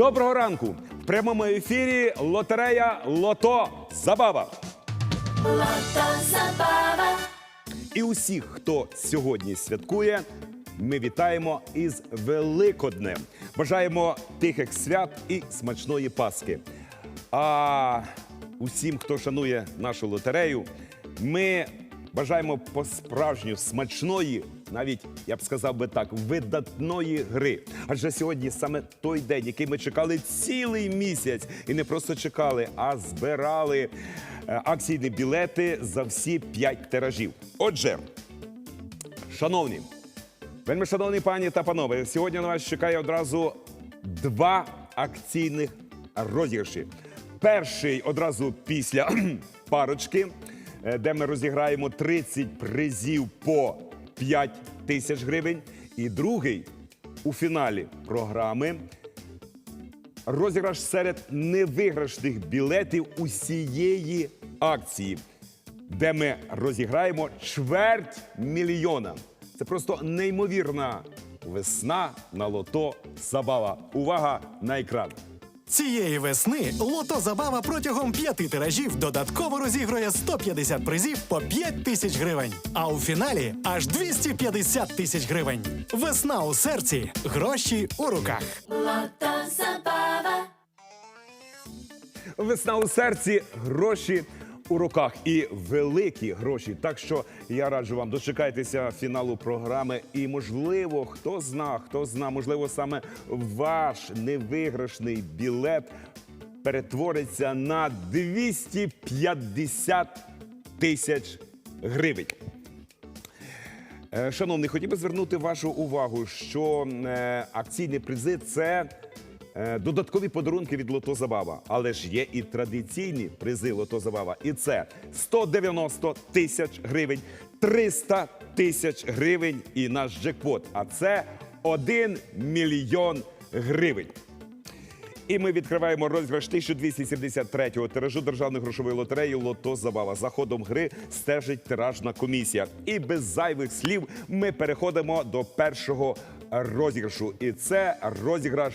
Доброго ранку! В прямому ефірі лотерея Лото Забава. І усіх, хто сьогодні святкує, ми вітаємо із Великоднем. Бажаємо тихих свят і смачної Пасхи. А усім, хто шанує нашу лотерею, ми бажаємо по-справжню смачної, навіть я б сказав би так, видатної гри. Адже сьогодні саме той день, який ми чекали цілий місяць, і не просто чекали, а збирали е, акційні білети за всі п'ять тиражів. Отже, шановні, вельми шановні пані та панове, сьогодні на вас чекає одразу два акційних розіграші. Перший одразу після парочки, е, де ми розіграємо 30 призів по 5 тисяч гривень. І другий у фіналі програми розіграш серед невиграшних білетів усієї акції, де ми розіграємо чверть мільйона. Це просто неймовірна весна на лото забава. Увага на екран. Цієї весни Лото Забава протягом п'яти тиражів додатково розігрує 150 призів по 5 тисяч гривень. А у фіналі аж 250 тисяч гривень. Весна у серці, гроші у руках. Весна у серці, гроші у руках і великі гроші. Так що я раджу вам дочекайтеся фіналу програми. І можливо, хто зна, хто зна, можливо, саме ваш невиграшний білет перетвориться на 250 тисяч гривень. Е, Шановний, хотів би звернути вашу увагу, що е, акційні призи це додаткові подарунки від Лото Забава. Але ж є і традиційні призи Лото Забава. І це 190 тисяч гривень, 300 тисяч гривень і наш джекпот. А це 1 мільйон гривень. І ми відкриваємо розіграш 1273-го тиражу державної грошової лотереї Лото Забава. За ходом гри стежить тиражна комісія. І без зайвих слів ми переходимо до першого розіграшу. І це розіграш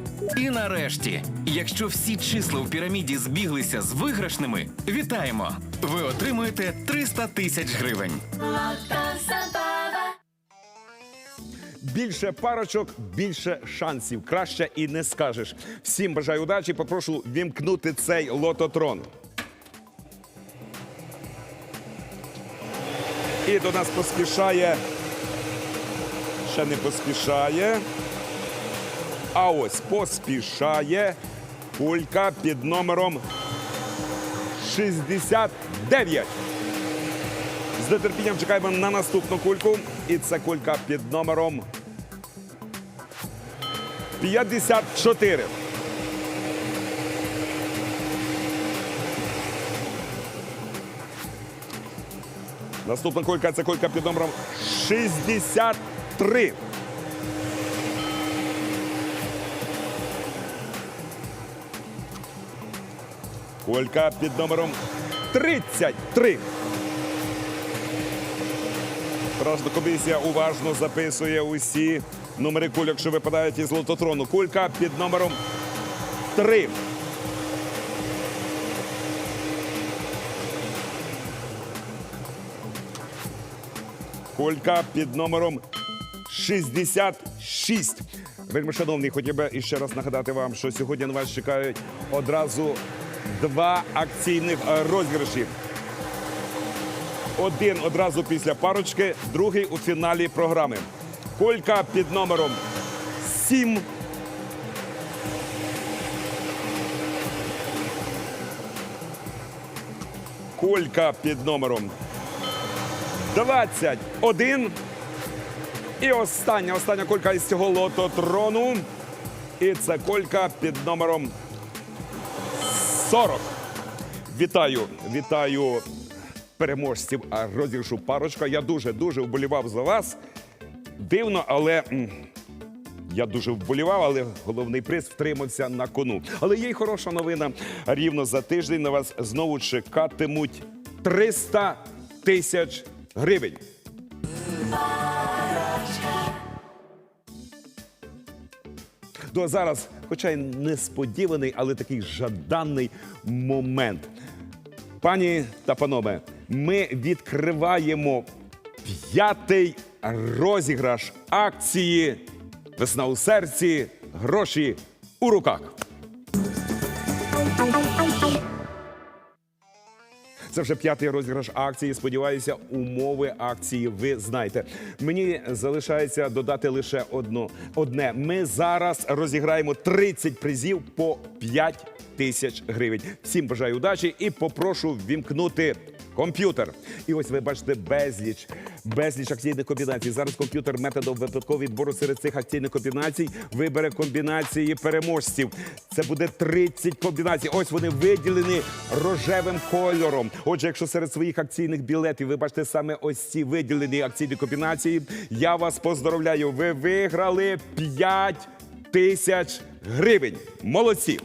І нарешті, якщо всі числа в піраміді збіглися з виграшними, вітаємо! Ви отримуєте 300 тисяч гривень. Більше парочок, більше шансів. Краще і не скажеш. Всім бажаю удачі. Попрошу вімкнути цей лототрон. І до нас поспішає. Ще не поспішає. А ось поспішає кулька під номером 69. З нетерпінням чекаємо на наступну кульку. І це кулька під номером 54. Наступна кулька це кулька під номером 63. Кулька під номером 33. Тражна комісія уважно записує усі номери кульок, що випадають із лототрону. Кулька під номером 3. Кулька під номером 66. Вельми шановний, хотів би іще раз нагадати вам, що сьогодні на вас чекають одразу два акційних е, розіграші. Один одразу після парочки, другий у фіналі програми. Колька під номером 7. Колька під номером 21. І остання остання колька із цього лототрону. І це колька під номером 40. Вітаю, вітаю переможців а, розіграшу парочка. Я дуже дуже вболівав за вас. Дивно, але я дуже вболівав, але головний приз втримався на кону. Але є й хороша новина. Рівно за тиждень на вас знову чекатимуть 300 тисяч гривень. Ну, а зараз, хоча й несподіваний, але такий жаданий момент. Пані та панове, ми відкриваємо п'ятий розіграш акції Весна у серці, гроші у руках. Це вже п'ятий розіграш акції. Сподіваюся, умови акції ви знаєте. Мені залишається додати лише одно, одне. Ми зараз розіграємо 30 призів по 5 тисяч гривень. Всім бажаю удачі і попрошу ввімкнути комп'ютер. І ось ви бачите безліч, безліч акційних комбінацій. Зараз комп'ютер методом випадкового відбору серед цих акційних комбінацій вибере комбінації переможців. Це буде 30 комбінацій. Ось вони виділені рожевим кольором. Отже, якщо серед своїх акційних білетів ви бачите саме ось ці виділені акційні комбінації, я вас поздоровляю. Ви виграли 5 тисяч гривень. Молодці!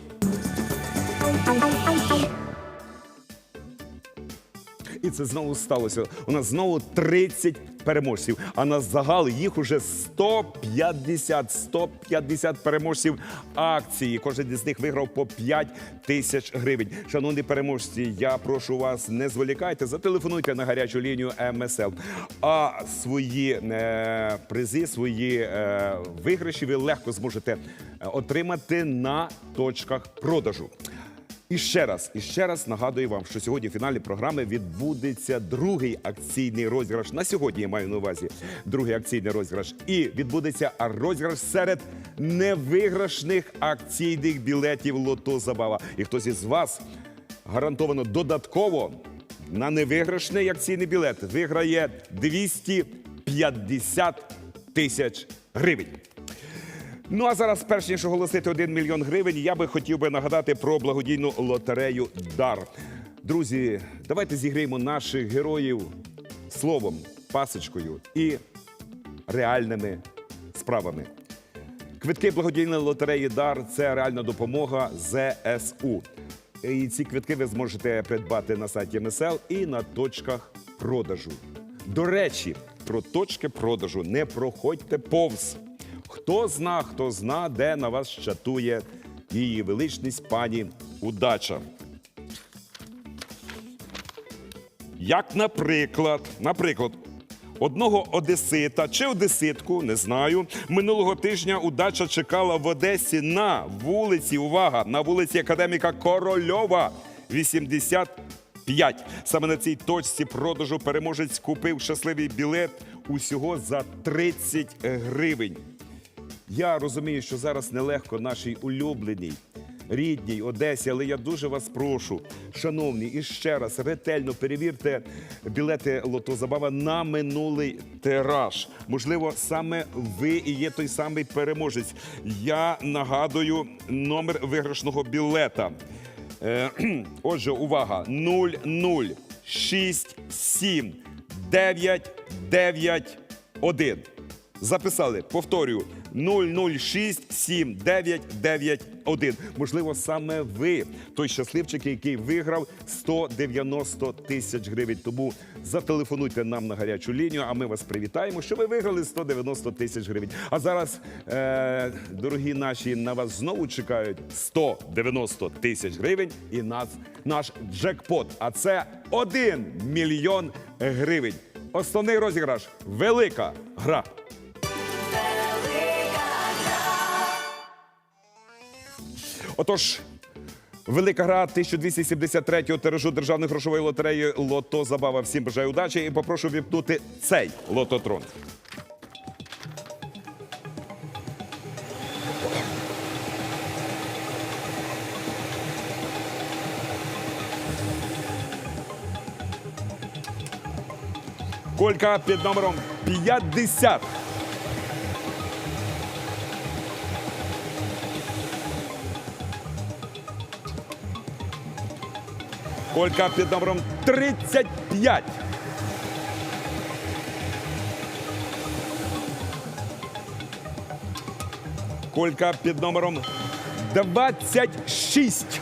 І це знову сталося. У нас знову 30 переможців. А на загал їх уже 150. 150 переможців акції. Кожен із них виграв по 5 тисяч гривень. Шановні переможці, я прошу вас, не зволікайте, зателефонуйте на гарячу лінію МСЛ. А свої е, призи, свої е, виграші ви легко зможете е, отримати на точках продажу. І ще раз, і ще раз нагадую вам, що сьогодні в фіналі програми відбудеться другий акційний розіграш. На сьогодні я маю на увазі другий акційний розіграш. І відбудеться розіграш серед невиграшних акційних білетів Лото Забава. І хтось із вас гарантовано додатково на невиграшний акційний білет виграє 250 тисяч гривень. Ну а зараз, перш ніж оголосити 1 мільйон гривень, я би хотів би нагадати про благодійну лотерею Дар. Друзі, давайте зіграємо наших героїв словом, пасочкою і реальними справами. Квитки благодійної лотереї Дар це реальна допомога ЗСУ. І ці квитки ви зможете придбати на сайті МСЛ і на точках продажу. До речі, про точки продажу не проходьте повз. Хто зна, хто зна, де на вас чатує її величність пані удача. Як, наприклад, наприклад, одного одесита чи одеситку, не знаю, минулого тижня удача чекала в Одесі на вулиці. Увага! На вулиці академіка Корольова 85. Саме на цій точці продажу переможець купив щасливий білет усього за 30 гривень. Я розумію, що зараз нелегко нашій улюбленій, рідній Одесі, але я дуже вас прошу, шановні, і ще раз ретельно перевірте білети Лото Забава на минулий тираж. Можливо, саме ви і є той самий переможець. Я нагадую номер виграшного білета. Е, Отже, увага: 0067 991. Записали, повторюю, 0067991. Можливо, саме ви той щасливчик, який виграв 190 тисяч гривень. Тому зателефонуйте нам на гарячу лінію, а ми вас привітаємо, що ви виграли 190 тисяч гривень. А зараз, е, дорогі наші, на вас знову чекають 190 тисяч гривень і нас, наш джекпот. А це 1 мільйон гривень. Основний розіграш велика гра. Отож, велика гра 1273-го тиражу державної грошової лотереї Лото Забава. Всім бажаю удачі і попрошу віпнути цей лототрон. Колька під номером 50. Колька під номером 35. Колька під номером 26.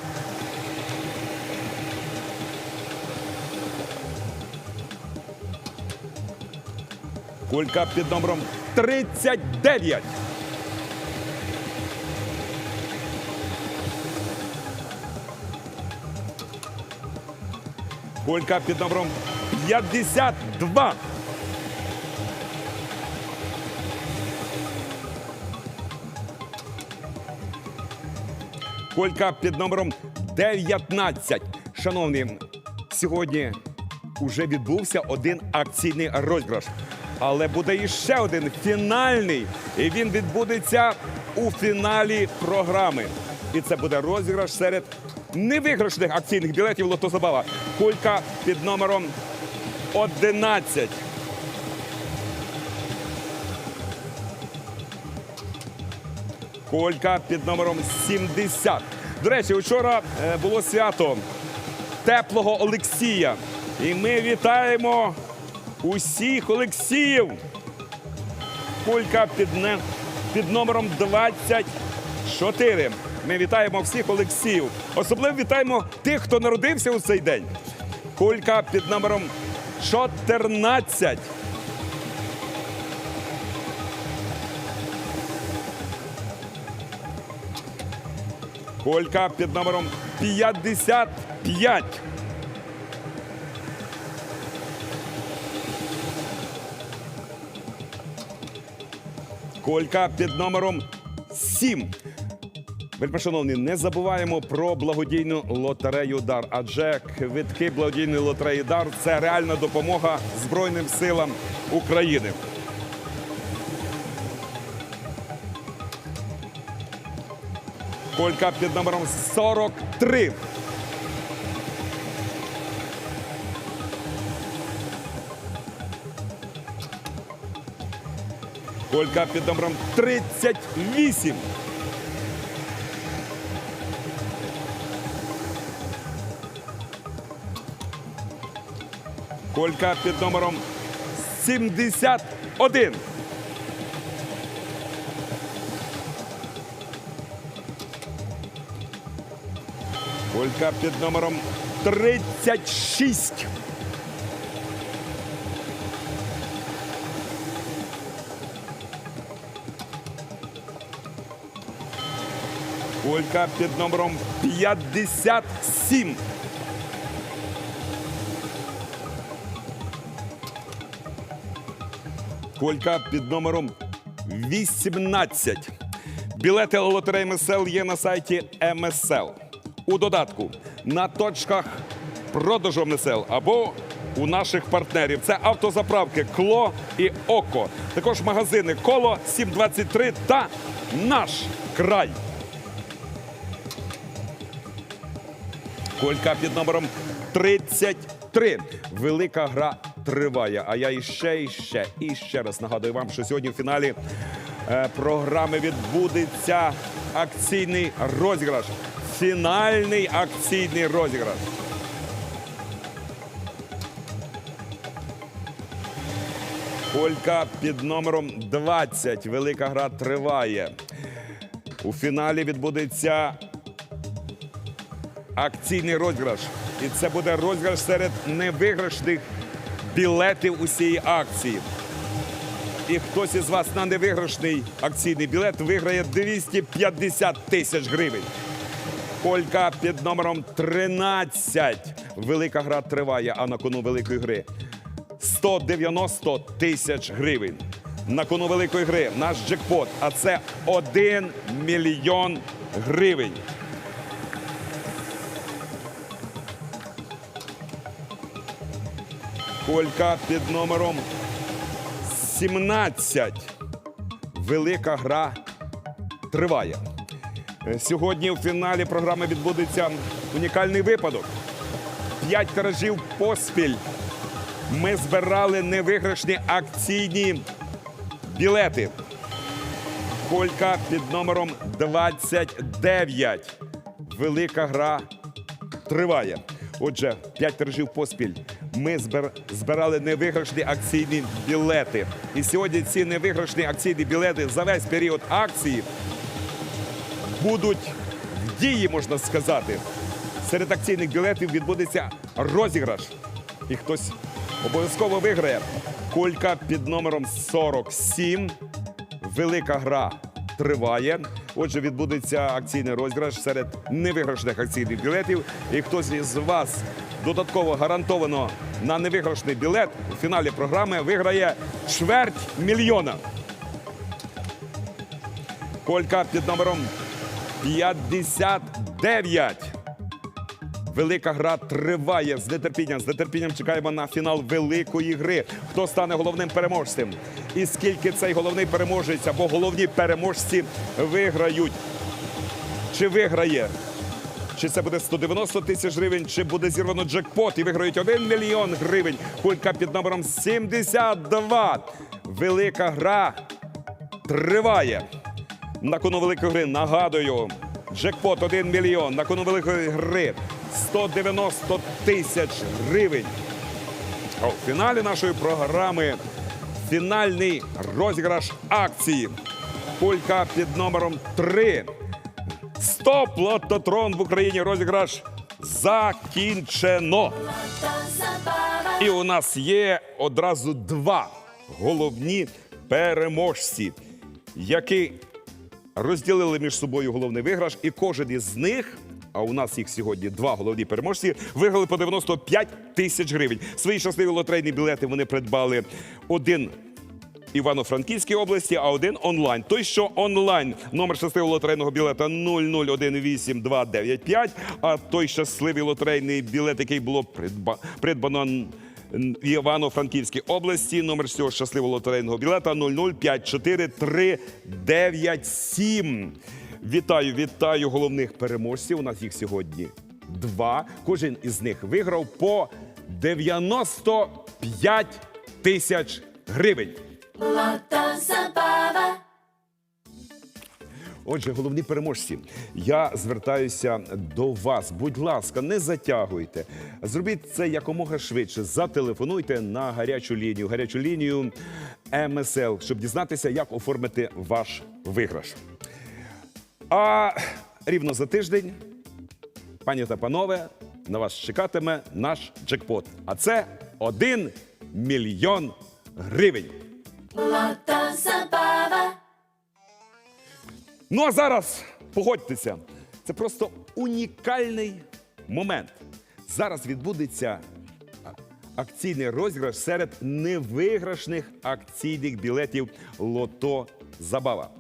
Колька під номером 39. Колька під номером 52. Колька під номером 19. Шановні, сьогодні вже відбувся один акційний розіграш. Але буде іще один фінальний. І він відбудеться у фіналі програми. І це буде розіграш серед невиграшних акційних білетів Лотозабава. Кулька під номером 11. Колька під номером 70. До речі, вчора е, було свято теплого Олексія. І ми вітаємо усіх Олексіїв. Кулька під, під номером 24. Ми вітаємо всіх Олексіїв. Особливо вітаємо тих, хто народився у цей день. Кулька під номером 14. Колька під номером 55. Колька під номером 7. Вельмишановні, не забуваємо про благодійну лотерею Дар, адже квитки благодійної лотереї Дар це реальна допомога Збройним силам України. Колька під номером 43. Колька під номером 38. Колька під номером 71. Колька під номером 36. Колька під номером 57. Колька під номером 18. Білети лотереї МСЛ є на сайті МСЛ. У додатку на точках продажу МСЛ або у наших партнерів. Це автозаправки Кло і Око. Також магазини Коло 723 та Наш край. Колька під номером 33. Велика гра триває. А я іще, іще, і ще раз нагадую вам, що сьогодні в фіналі е, програми відбудеться акційний розіграш. Фінальний акційний розіграш. Колька під номером 20. Велика гра триває. У фіналі відбудеться акційний розіграш. І це буде розіграш серед невиграшних білетів усієї акції. І хтось із вас на невиграшний акційний білет виграє 250 тисяч гривень. Колька під номером 13. Велика гра триває, а на кону великої гри 190 тисяч гривень. На кону великої гри наш джекпот, а це 1 мільйон гривень. Колька під номером 17. Велика гра триває. Е, Сьогодні у фіналі програми відбудеться унікальний випадок. П'ять тиражів поспіль ми збирали невиграшні акційні білети. Колька під номером 29. Велика гра триває. Отже, 5 тиражів поспіль. Ми збирали невиграшні акційні білети. І сьогодні ці невиграшні акційні білети за весь період акції будуть в дії, можна сказати. Серед акційних білетів відбудеться розіграш. І хтось обов'язково виграє. Колька під номером 47. Велика гра триває. Отже, відбудеться акційний розіграш серед невиграшних акційних білетів. І хтось із вас додатково гарантовано на невиграшний білет у фіналі програми виграє чверть мільйона. Колька під номером 59. Велика гра триває з нетерпінням. З нетерпінням чекаємо на фінал великої гри. Хто стане головним переможцем? І скільки цей головний переможець або головні переможці виграють? Чи виграє? Чи це буде 190 тисяч гривень, чи буде зірвано джекпот і виграють 1 мільйон гривень. Кулька під номером 72. Велика гра триває. На кону великої гри нагадую. Джекпот 1 мільйон. На кону великої гри 190 тисяч гривень. А у фіналі нашої програми фінальний розіграш акції. Кулька під номером 3. Стоп! Лототрон в Україні розіграш закінчено. І у нас є одразу два головні переможці, які розділили між собою головний виграш, і кожен із них. А у нас їх сьогодні два головні переможці виграли по 95 тисяч гривень. Свої щасливі лотерейні білети вони придбали один Івано-Франківській області, а один онлайн. Той, що онлайн, номер щасливого лотерейного білета 0018295, а той щасливий лотерейний білет, який було придба- придбано в Івано-Франківській області, номер цього щасливого лотерейного білета 0054397. Вітаю, вітаю головних переможців. У нас їх сьогодні два. Кожен із них виграв по 95 тисяч гривень. Отже, головні переможці, я звертаюся до вас. Будь ласка, не затягуйте. Зробіть це якомога швидше. Зателефонуйте на гарячу лінію, гарячу лінію МСЛ, щоб дізнатися, як оформити ваш виграш. А рівно за тиждень, пані та панове, на вас чекатиме наш джекпот. А це 1 мільйон гривень. Ну а зараз погодьтеся, це просто унікальний момент. Зараз відбудеться акційний розіграш серед невиграшних акційних білетів Лото Забава.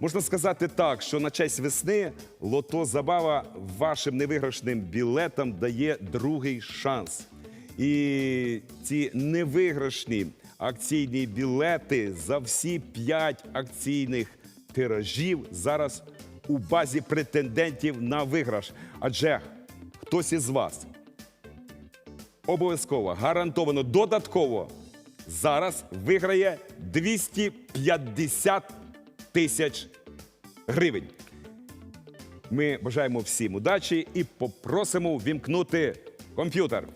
Можна сказати так, що на честь весни Лото Забава вашим невиграшним білетам дає другий шанс. І ці невиграшні акційні білети за всі п'ять акційних тиражів зараз у базі претендентів на виграш. Адже хтось із вас обов'язково, гарантовано, додатково зараз виграє 250 тисяч гривень. Ми бажаємо всім удачі і попросимо ввімкнути комп'ютер.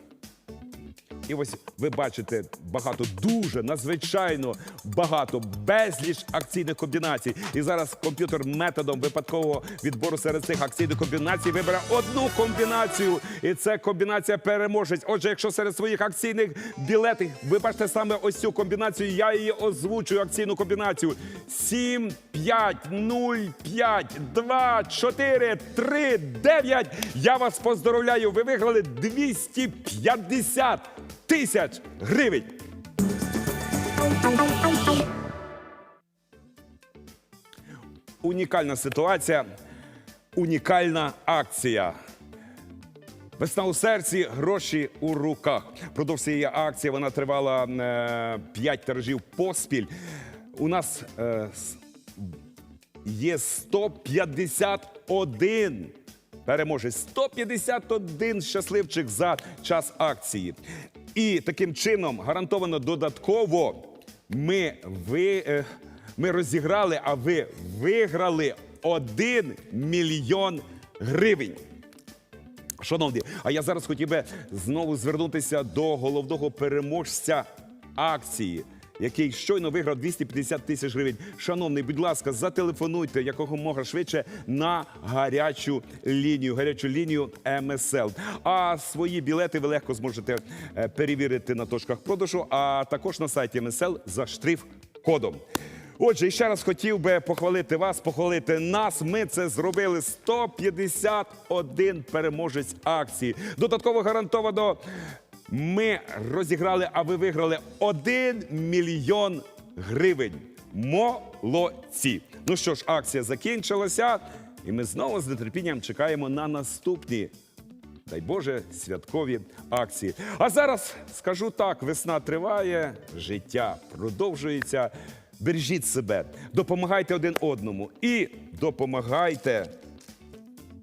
І ось ви бачите багато, дуже надзвичайно багато, безліч акційних комбінацій. І зараз комп'ютер методом випадкового відбору серед цих акційних комбінацій вибере одну комбінацію. І це комбінація переможець. Отже, якщо серед своїх акційних білетів ви бачите саме ось цю комбінацію, я її озвучую акційну комбінацію. 7, 5, 0, 5, 2, 4, 3, 9. Я вас поздоровляю. Ви виграли 250 тисяч гривень. Унікальна ситуація, унікальна акція. Весна у серці, гроші у руках. Продовж цієї акції вона тривала е, 5 тиражів поспіль. У нас е, є 151 переможець 151 щасливчик за час акції. І таким чином гарантовано додатково ми, ви, е, ми розіграли, а ви виграли 1 мільйон гривень. Шановні, а я зараз хотів би знову звернутися до головного переможця акції, який щойно виграв 250 тисяч гривень. Шановний, будь ласка, зателефонуйте якомога швидше на гарячу лінію, гарячу лінію МСЛ. А свої білети ви легко зможете е, перевірити на точках продажу, а також на сайті МСЛ за штрих-кодом. Отже, і ще раз хотів би похвалити вас, похвалити нас. Ми це зробили 151 переможець акції. Додатково гарантовано. Ми розіграли, а ви виграли 1 мільйон гривень. Молодці! Ну що ж, акція закінчилася, і ми знову з нетерпінням чекаємо на наступні дай Боже, святкові акції. А зараз скажу так: весна триває, життя продовжується. Бережіть себе, допомагайте один одному і допомагайте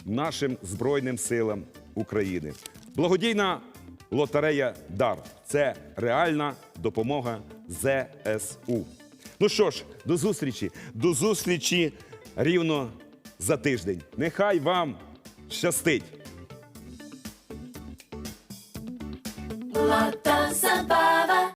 нашим Збройним силам України. Благодійна лотерея Дар це реальна допомога ЗСУ. Ну що ж, до зустрічі, до зустрічі рівно за тиждень. Нехай вам щастить! Samba.